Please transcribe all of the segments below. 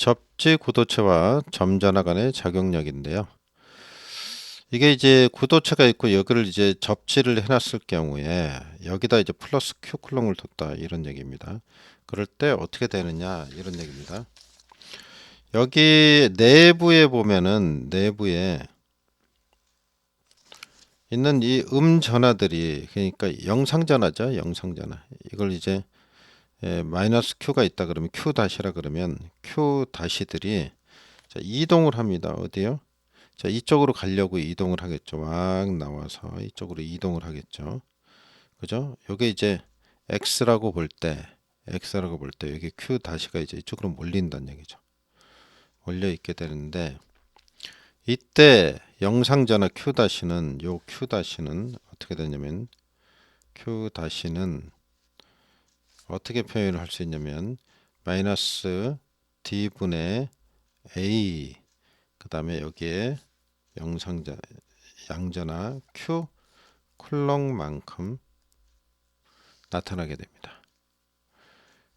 접지 구도체와 점전화 간의 작용력인데요. 이게 이제 구도체가 있고 여기를 이제 접지를 해놨을 경우에 여기다 이제 플러스 Q 쿨롱을 뒀다 이런 얘기입니다. 그럴 때 어떻게 되느냐 이런 얘기입니다. 여기 내부에 보면은 내부에 있는 이 음 전화들이 그러니까 영상 전화죠 영상 전화 이걸 이제 예, 마이너스 Q가 있다 그러면 Q 다시라 그러면 Q 다시들이 자, 이동을 합니다. 어디요? 자, 이쪽으로 가려고 이동을 하겠죠. 막 나와서 이쪽으로 이동을 하겠죠. 그죠? 요게 이제 X라고 볼 때, X라고 볼 때 여기 Q 다시가 이제 이쪽으로 몰린다는 얘기죠. 몰려 있게 되는데 이때 영상 전화 Q 다시는 요 Q 다시는 어떻게 되냐면 Q 다시는 어떻게 표현을 할 수 있냐면 마이너스 d분의 a 그 다음에 여기에 영상자 양전화 q 쿨롱만큼 나타나게 됩니다.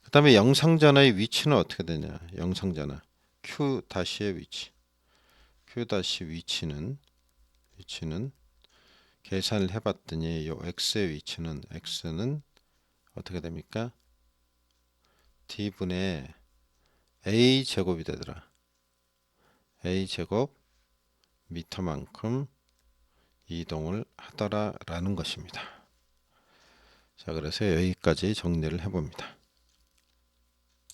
그 다음에 영상전화의 위치는 어떻게 되냐 영상전화 q 다시의 위치 q 다시 위치는 위치는 계산을 해봤더니 요 x의 위치는 x는 어떻게 됩니까? D분의 a 제곱이 되더라. a 제곱 미터만큼 이동을 하더라라는 것입니다. 자, 그래서 여기까지 정리를 해봅니다.